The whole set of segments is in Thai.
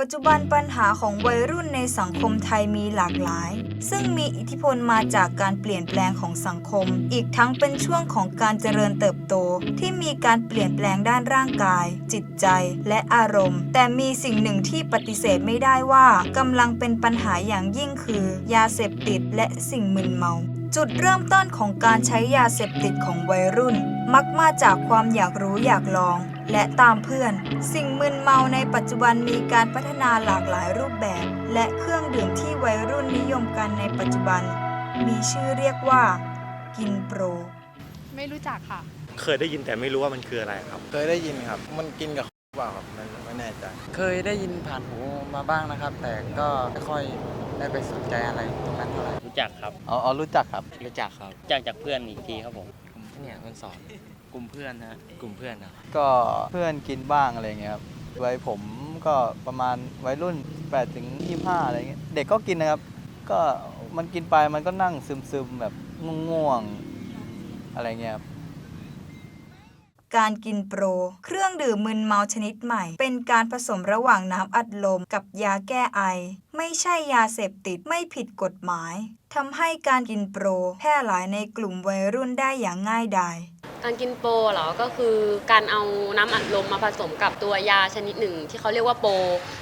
ปัจจุบันปัญหาของวัยรุ่นในสังคมไทยมีหลากหลาย ซึ่งมีอิทธิพลมาจากการเปลี่ยนแปลงของสังคม อีกทั้งเป็นช่วงของการเจริญเติบโต ที่มีการเปลี่ยนแปลงด้านร่างกาย จิตใจและอารมณ์ แต่มีสิ่งหนึ่งที่ปฏิเสธไม่ได้ว่ากำลังเป็นปัญหาอย่างยิ่งคือ ยาเสพติดและสิ่งมึนเมา จุดเริ่มต้นของการใช้ยาเสพติดของวัยรุ่น มักมาจากความอยากรู้อยากลอง และตามเพื่อน สิ่งมึนเมาในปัจจุบันมีการพัฒนาหลากหลายรูปแบบ และเครื่องดื่มที่วัยรุ่นนิยมกันในปัจจุบัน มีชื่อเรียกว่า กินโปร ไม่รู้จักค่ะ เคยได้ยินแต่ไม่รู้ว่ามันคืออะไรครับ เคยได้ยินครับ มันกินกับเปล่าครับไม่ไม่แน่ใจ เคยได้ยินผ่านหูมาบ้างนะครับ แต่ก็ไม่ค่อยได้ไปสนใจอะไรตรงนั้นเท่าไหร่รู้จักครับ อ๋ออ๋อรู้จักครับ รู้จักครับรู้จักจากเพื่อนอีกทีครับผม เนี่ยคนสอนกลุ่มเพื่อนนะกลุ่มเพื่อนนะก็เพื่อนกินบ้างอะไรเงี้ยครับวัยผมก็ประมาณวัยรุ่น8ถึง25อะไรเงี้ยเด็กก็กินนะครับ ก็มันกินไปมันก็นั่งซึมๆแบบง่วงๆอะไรเงี้ยครับ การกินโปร เครื่องดื่มมึนเมาชนิดใหม่ เป็นการผสมระหว่างน้ำอัดลมกับยาแก้ไอ ไม่ใช่ยาเสพติดไม่ผิดกฎหมายทำให้การกินโปรแพร่หลายในกลุ่มวัยรุ่นได้อย่างง่ายดายการกินโปรเหรอ ก็คือการเอาน้ำอัดลมมาผสมกับตัวยาชนิดหนึ่ง ที่เขาเรียกว่าโปร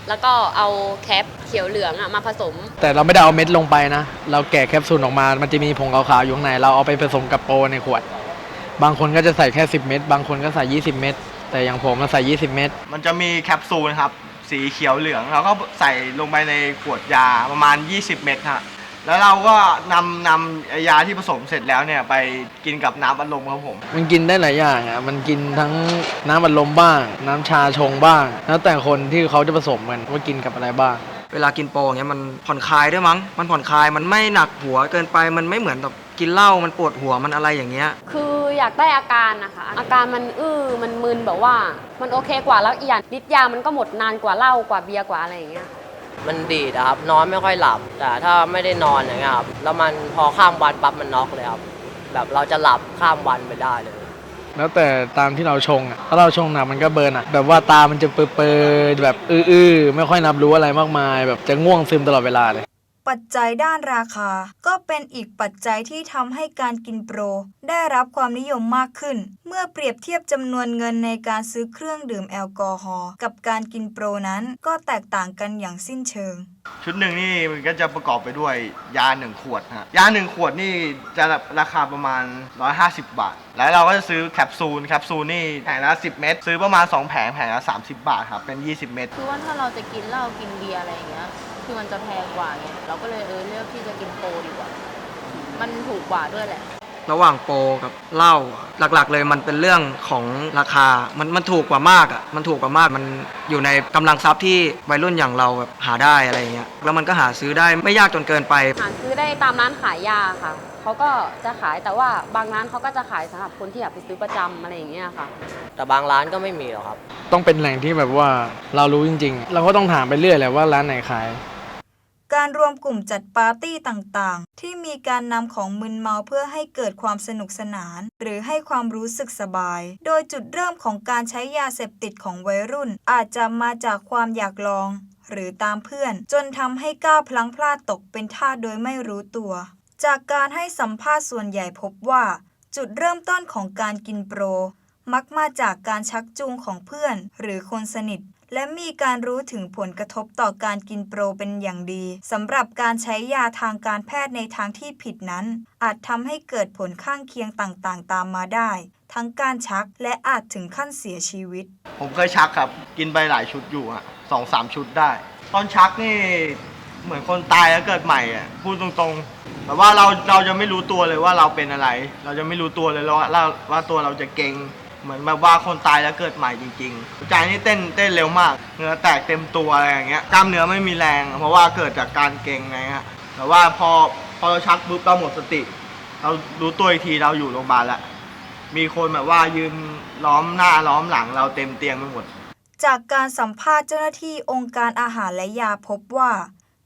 แล้วก็เอาแคปเขียวเหลืองอะมาผสม แต่เราไม่ได้เอาเม็ดลงไปนะ เราแกะแคปซูลออกมา มันจะมีผงขาวๆอยู่ข้างใน เราเอาไปผสมกับโปรในขวด บางคนก็จะใส่แค่ 10 เม็ดบางคนก็ใส่ 20 เม็ดแต่อย่างผมมาใส่ 20 เม็ดมันจะมีแคปซูลครับ สีเขียวเหลืองเราก็ใส่ลงไปในขวดยาประมาณ 20 เม็ดฮะแล้วเราก็นำนำไอ้ยาที่ผสมเสร็จแล้วเนี่ยไปกินกับน้ำอัดลมครับผม มันกินได้หลายอย่างอะมันกินทั้งน้ำอัดลมบ้าง น้ำชาชงบ้าง แล้วแต่คนที่เขาจะผสมกันว่ากินกับอะไรบ้าง เวลากินโปรอย่างเงี้ยมันผ่อนคลายด้วยมั้ง มันผ่อนคลายมันไม่หนักหัวเกินไปมันไม่เหมือนแบบกินเหล้ามันปวดหัวมันอะไรอย่างเงี้ย คืออยากได้อาการนะคะ อาการมันอื้อมันมึนแบบว่า มันโอเคกว่าแล้วอีกอย่างฤทธิ์ยามันก็หมดนานกว่าเหล้ากว่าเบียร์กว่าอะไรอย่างเงี้ยมันดีดอะครับนอนไม่ค่อยหลับ แต่ถ้าไม่ได้นอนอย่างเงี้ยครับแล้วมันพอข้ามวันปั๊บมันน็อกเลยครับแบบเราจะหลับข้ามวันไปได้เลย แล้วแต่ตามที่เราชงอะถ้าเราชงหนักมันก็เบิร์นอะแบบว่าตามันจะเปรยๆแบบอื้อๆไม่ค่อยนับรู้อะไรมากมาย แบบจะง่วงซึมตลอดเวลาเลย ปัจจัยด้านราคา ก็เป็นอีกปัจจัยที่ทำให้การกินโปร ได้รับความนิยมมากขึ้น เมื่อเปรียบเทียบจำนวนเงินในการซื้อเครื่องดื่มแอลกอฮอล์กับการกินโปรนั้นก็แตกต่างกันอย่างสิ้นเชิง ชุดหนึ่งนี่มันก็จะประกอบไปด้วยยาหนึ่งขวดฮะยาหนึ่งขวดนี่จะราคาประมาณ 150 บาท แล้วเราก็จะซื้อแคปซูลแคปซูลนี่แผงละ 10 เม็ดซื้อประมาณ 2 แผงแผงละ 30 บาทครับเป็น 20 เม็ดคือว่าถ้าเราจะกินเหล้ากินเบียร์อะไรอย่างเงี้ย คือมันจะแพงกว่าไงเราก็เลยเออเลือกที่จะกินโปรดีกว่า มันถูกกว่าด้วยแหละ ระหว่างโปรกับเหล้าหลักๆ เลยมันเป็นเรื่องของราคา มันมันถูกกว่ามากอะ มันถูกกว่ามาก มันอยู่ในกำลังทรัพย์ที่วัยรุ่นอย่างเราแบบหาได้อะไรอย่างเงี้ย แล้วมันก็หาซื้อได้ไม่ยากจนเกินไป หาซื้อได้ตามร้านขายยาค่ะ เขาก็จะขายแต่ว่าบางร้านเขาก็จะขายสำหรับคนที่อยากไปซื้อประจำอะไรอย่างเงี้ยค่ะ แต่บางร้านก็ไม่มีหรอกครับ ต้องเป็นแหล่งที่แบบว่าเรารู้จริงๆ เราก็ต้องถามไปเรื่อยแหละว่าร้านไหนขาย การรวมกลุ่มจัดปาร์ตี้ต่างๆ ที่มีการนำของมึนเมาเพื่อให้เกิดความสนุกสนาน หรือให้ความรู้สึกสบาย โดยจุดเริ่มของการใช้ยาเสพติดของวัยรุ่น อาจจะมาจากความอยากลอง หรือตามเพื่อน จนทำให้ก้าวพลั้งพลาดตกเป็นท่าโดยไม่รู้ตัว จากการให้สัมภาษณ์ส่วนใหญ่พบว่า จุดเริ่มต้นของการกินโปร มักมาจากการชักจูงของเพื่อน หรือคนสนิท และมีการรู้ถึงผลกระทบต่อการกินโปรเป็นอย่างดีสำหรับการใช้ยาทางการแพทย์ในทางที่ผิดนั้น อาจทำให้เกิดผลข้างเคียงต่างๆ ตามมาได้ ทั้งการชักและอาจถึงขั้นเสียชีวิต ผมเคยชักครับ กินไปหลายชุดอยู่อะสองสามชุดได้ ตอนชักนี่เหมือนคนตายแล้วเกิดใหม่อะพูดตรงๆแบบว่าเราเราจะไม่รู้ตัวเลยว่าเราเป็นอะไร เราจะไม่รู้ตัวเลยว่าว่าว่าตัวเราจะเก่ง เหมือนแบบว่าคนตายแล้วเกิดใหม่จริงๆใจนี่เต้นเต้นเร็วมากเหงื่อแตกเต็มตัวอะไรอย่างเงี้ยกล้ามเนื้อไม่มีแรง เพราะว่าเกิดจากการเก่งไงฮะแต่ว่าพอพอเราชักปุ๊บเราหมดสติ เรารู้ตัวอีกทีเราอยู่โรงพยาบาลแล้วมีคนแบบว่ายืนล้อมหน้าล้อมหลังเราเต็มเตียงไปหมด จากการสัมภาษณ์เจ้าหน้าที่องค์การอาหารและยาพบว่า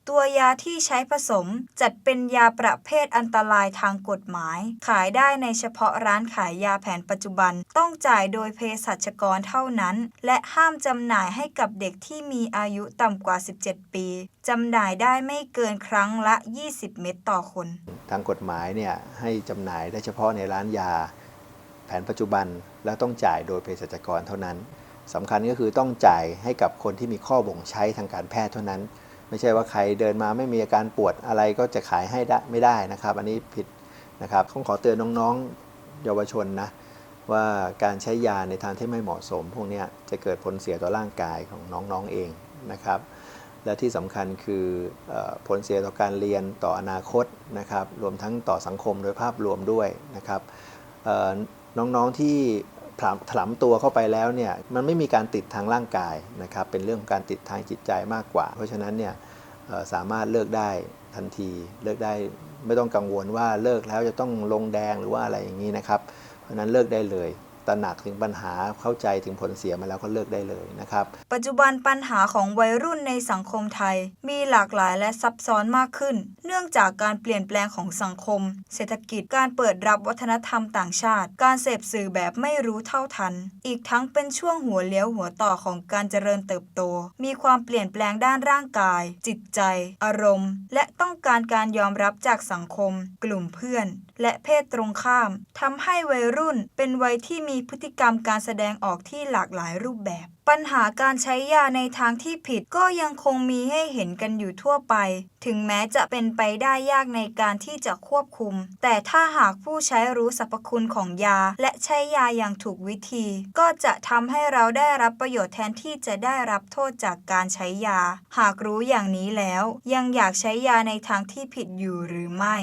ตัวยาที่ใช้ผสมจัดเป็นยาประเภทอันตรายทางกฎหมาย ขายได้ในเฉพาะร้านขายยาแผนปัจจุบัน ต้องจ่ายโดยเภสัชกรเท่านั้น และห้ามจำหน่ายให้กับเด็กที่มีอายุต่ำกว่า 17 ปีจำหน่ายได้ไม่เกินครั้งละ 20 เม็ดต่อคน ทางกฎหมายเนี่ยให้จำหน่ายได้เฉพาะในร้านยา แผนปัจจุบันและต้องจ่ายโดยเภสัชกรเท่านั้นสำคัญก็คือต้องจ่ายให้กับคนที่มีข้อบ่งใช้ทางการแพทย์เท่านั้น ไม่ใช่ว่าใครเดินมาไม่มีอาการปวดอะไรก็จะขายให้ได้ไม่ได้นะครับ อันนี้ผิดนะครับต้องขอเตือนน้องๆเยาวชนนะว่าการใช้ยาในทางที่ไม่เหมาะสม พวกนี้จะเกิดผลเสียต่อร่างกายของน้องๆเองนะครับ และที่สำคัญคืออผลเสียต่อการเรียนต่ออนาคตนะครับ รวมทั้งต่อสังคมโดยภาพรวมด้วยนะครับเอ่อน้องๆที่ ถลำถลำตัวเข้าไปแล้วเนี่ยมันไม่มีการติดทางร่างกายนะครับเป็นเรื่องของการติดทางจิตใจมากกว่า เพราะฉะนั้นเนี่ยสามารถเลิกได้ทันทีเลิกได้ไม่ต้องกังวลว่าเลิกแล้วจะต้องลงแดงหรือว่าอะไรอย่างนี้นะครับ เพราะนั้นเลิกได้เลย ตระหนักถึงปัญหาเข้าใจถึงผลเสียมาแล้วก็เลิกได้เลยนะครับ ปัจจุบันปัญหาของวัยรุ่นในสังคมไทย มีหลากหลายและซับซ้อนมากขึ้น เนื่องจากการเปลี่ยนแปลงของสังคม เศรษฐกิจการเปิดรับวัฒนธรรมต่างชาติ การเสพสื่อแบบไม่รู้เท่าทัน อีกทั้งเป็นช่วงหัวเลี้ยวหัวต่อของการเจริญเติบโต มีความเปลี่ยนแปลงด้านร่างกาย จิตใจ อารมณ์ และต้องการการยอมรับจากสังคม กลุ่มเพื่อน และเพศตรงข้ามทำให้วัยรุ่นเป็นวัยที่มีมีพฤติกรรมการแสดงออกที่หลากหลายรูปแบบ ปัญหาการใช้ยาในทางที่ผิดก็ยังคงมีให้เห็นกันอยู่ทั่วไป ถึงแม้จะเป็นไปได้ยากในการที่จะควบคุม แต่ถ้าหากผู้ใช้รู้สรรพคุณของยา และใช้ยาอย่างถูกวิธี ก็จะทำให้เราได้รับประโยชน์แทนที่จะได้รับโทษจากการใช้ยา หากรู้อย่างนี้แล้ว ยังอยากใช้ยาในทางที่ผิดอยู่หรือไม่